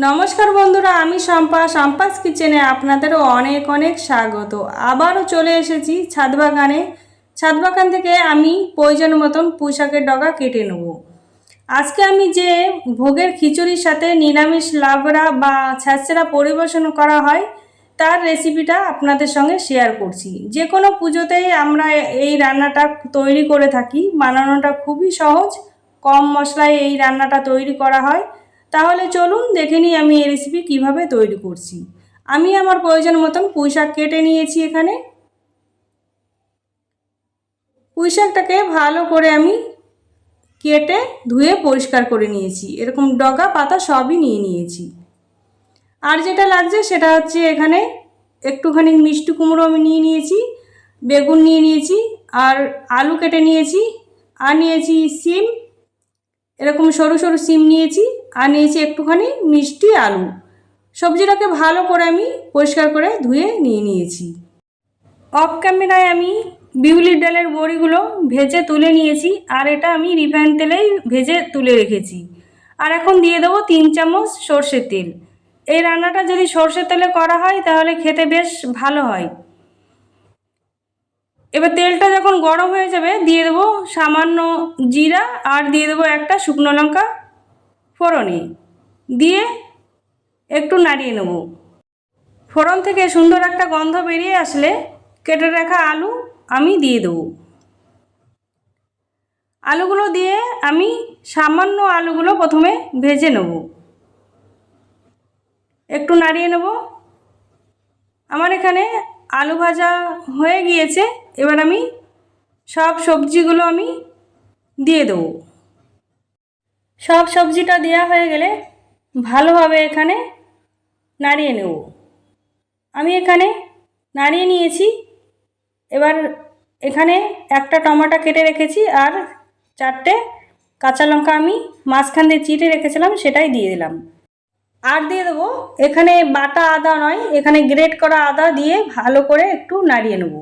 নমস্কার বন্ধুরা, আমি শম্পা। শম্পাস কিচেনে আপনাদেরও অনেক অনেক স্বাগত। আবারও চলে এসেছি ছাদ বাগানে ছাদ বাগান থেকে আমি প্রয়োজন মতন পোশাকের ডগা কেটে নেব। আজকে আমি যে ভোগের খিচুড়ির সাথে নিরামিষ লাবড়া বা ছ্যাঁচড়া পরিবেশন করা হয়, তার রেসিপিটা আপনাদের সঙ্গে শেয়ার করছি। যে কোনো পুজোতেই আমরা এই রান্নাটা তৈরি করে থাকি। বানানোটা খুবই সহজ। কম মশলায় এই রান্নাটা তৈরি করা হয়। তাহলে চলুন দেখে নিই আমি এই রেসিপি কীভাবে তৈরি করছি। আমি আমার প্রয়োজন মতন পুঁই শাক কেটে নিয়েছি এখানে। পুঁই শাকটাকে ভালো করে আমি কেটে ধুয়ে পরিষ্কার করে নিয়েছি। এরকম ডগা পাতা সবই নিয়ে নিয়েছি। আর যেটা লাগছে সেটা হচ্ছে এখানে একটুখানি মিষ্টি কুমড়ো আমি নিয়ে নিয়েছি, বেগুন নিয়ে নিয়েছি, আর আলু কেটে নিয়েছি, আর নিয়েছি সিম। এরকম সরু সরু সিম নিয়েছি। আর নিয়েছি একটুখানি মিষ্টি আলু। সবজিটাকে ভালো করে আমি পরিষ্কার করে ধুয়ে নিয়ে নিয়েছি। অফ ক্যামেরায় আমি বিউলির ডালের বড়িগুলো ভেজে তুলে নিয়েছি আর এটা আমি রিফাইন তেলেই ভেজে তুলে রেখেছি। আর এখন দিয়ে দেবো তিন চামচ সর্ষের তেল। এই রান্নাটা যদি সর্ষের তেলে করা হয় তাহলে খেতে বেশ ভালো হয়। এবার তেলটা যখন গরম হয়ে যাবে দিয়ে দেবো সামান্য জিরা আর দিয়ে দেবো একটা শুকনো লঙ্কা ফোড়নে দিয়ে একটু নাড়িয়ে নেব। ফোড়ন থেকে সুন্দর একটা গন্ধ বেরিয়ে আসলে কেটে রাখা আলু আমি দিয়ে দেবো। আলুগুলো দিয়ে আমি সামান্য আলুগুলো প্রথমে ভেজে নেব। একটু নাড়িয়ে নেব। আমার এখানে আলু ভাজা হয়ে গিয়েছে। এবার আমি সব সবজিগুলো আমি দিয়ে দেবো। সব সবজিটা দেওয়া হয়ে গেলে ভালোভাবে এখানে নাড়িয়ে নেব। আমি এখানে নাড়িয়ে নিয়েছি। এবার এখানে একটা টমাটো কেটে রেখেছি আর চারটে কাঁচা লঙ্কা আমি মাঝখান দিয়ে চিটে রেখেছিলাম, সেটাই দিয়ে দিলাম। আর দিয়ে দেবো এখানে বাটা আদা নয়, এখানে গ্রেট করা আদা দিয়ে ভালো করে একটু নাড়িয়ে নেব।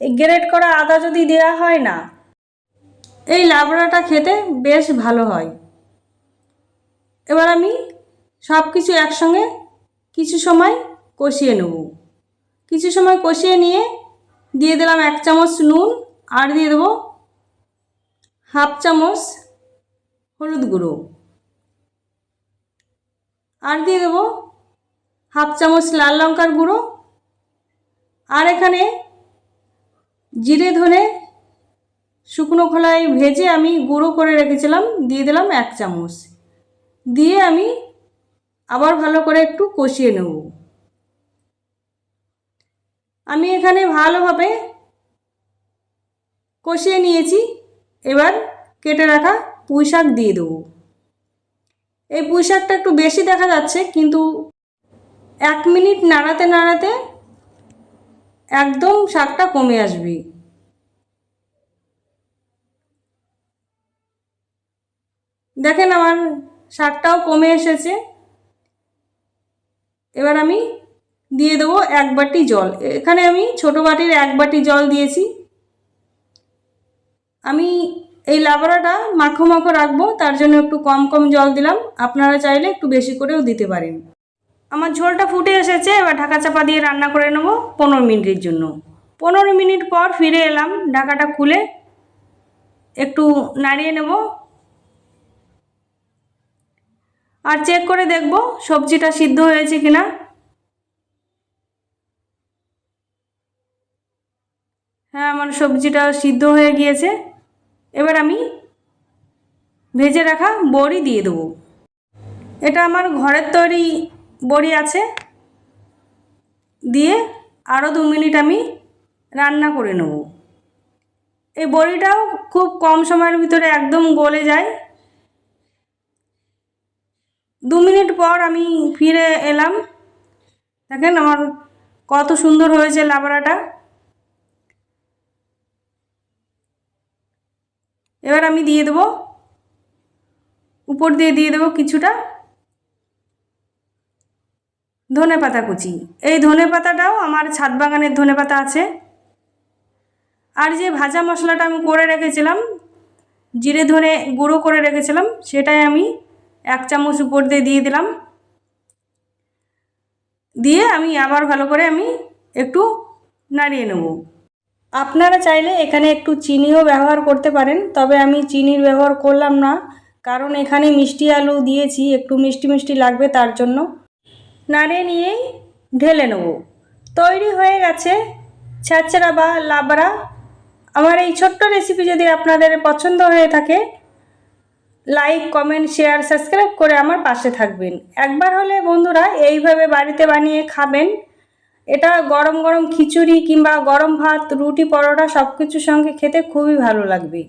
এই গ্রেট করা আদা যদি দেওয়া হয় না, এই লাবড়াটা খেতে বেশ ভালো হয়। এবার আমি সব কিছু একসঙ্গে কিছু সময় কষিয়ে নেব। কিছু সময় কষিয়ে নিয়ে দিয়ে দিলাম এক চামচ নুন আর দিয়ে দেবো হাফ চামচ হলুদ গুঁড়ো। আর দিয়ে দেবো হাফ চামচ লাল লঙ্কার গুঁড়ো। আর এখানে জিরে ধনে শুকনো খোলায় ভেজে আমি গুঁড়ো করে রেখেছিলাম, দিয়ে দিলাম এক চামচ। দিয়ে আমি আবার ভালো করে একটু কষিয়ে নেব। আমি এখানে ভালোভাবে কষিয়ে নিয়েছি। এবার কেটে রাখা পুঁই শাক দিয়ে দেবো। এই পুঁই শাকটা একটু বেশি দেখা যাচ্ছে, কিন্তু এক মিনিট নাড়াতে নাড়াতে একদম শাকটা কমে আসবে। দেখেন আমার শাকটাও কমে এসেছে। এবার আমি দিয়ে দেবো এক বাটি জল। এখানে আমি ছোটো বাটির এক বাটি জল দিয়েছি। আমি এই লাবড়াটা মাখো মাখো রাখব, তার জন্য একটু কম কম জল দিলাম। আপনারা চাইলে একটু বেশি করেও দিতে পারেন। আমার ঝোলটা ফুটে এসেছে, এবার ঢাকা চাপা দিয়ে রান্না করে নেব পনেরো মিনিটের জন্য। পনেরো মিনিট পর ফিরে এলাম, ঢাকাটা খুলে একটু নাড়িয়ে নেব। আর চেক করে দেখব সবজিটা সিদ্ধ হয়েছে কিনা। হ্যাঁ আমার সবজিটা সিদ্ধ হয়ে গিয়েছে। এবার আমি ভেজে রাখা বড়ি দিয়ে দেবো। এটা আমার ঘরের তৈরি বড়ি আছে। দিয়ে আরও দু মিনিট আমি রান্না করে নেব। এই বড়িটাও খুব কম সময়ের ভিতরে একদম গলে যায়। দু মিনিট পর আমি ফিরে এলাম। দেখেন আমার কত সুন্দর হয়েছে লাবড়াটা। এবার আমি দিয়ে দেবো, উপর দিয়ে দিয়ে দেবো কিছুটা ধনে পাতা কুচি। এই ধনে পাতাটাও আমার ছাদ বাগানের ধনে পাতা আছে। আর যে ভাজা মশলাটা আমি করে রেখেছিলাম, জিরে ধনে গুঁড়ো করে রেখেছিলাম, সেটাই আমি এক চামচ উপর দিয়ে দিয়ে দিলাম। দিয়ে আমি আবার ভালো করে আমি একটু নাড়িয়ে নেব। আপনারা চাইলে এখানে একটু চিনিও ব্যবহার করতে পারেন, তবে আমি চিনির ব্যবহার করলাম না, কারণ এখানে মিষ্টি আলু দিয়েছি, একটু মিষ্টি মিষ্টি লাগবে তার জন্য। নাড়িয়ে নিয়েই ঢেলে নেব। তৈরি হয়ে গেছে ছ্যাঁচড়া বা লাবড়া। আমার এই ছোট্ট রেসিপি যদি আপনাদের পছন্দ হয়ে থাকে লাইক কমেন্ট শেয়ার সাবস্ক্রাইব করে আমার পাশে থাকবেন। একবার হলে বন্ধুরা এইভাবে বাড়িতে বানিয়ে খাবেন। এটা গরম গরম খিচুড়ি কিংবা গরম ভাত, রুটি, পরোটা সব কিছুর সঙ্গে খেতে খুবই ভালো লাগবে।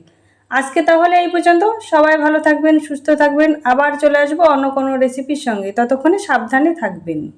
আজকে তাহলে এই পর্যন্ত। সবাই ভালো থাকবেন, সুস্থ থাকবেন। আবার চলে আসব অন্য কোনো রেসিপির সঙ্গে। ততক্ষণে সাবধানে থাকবেন।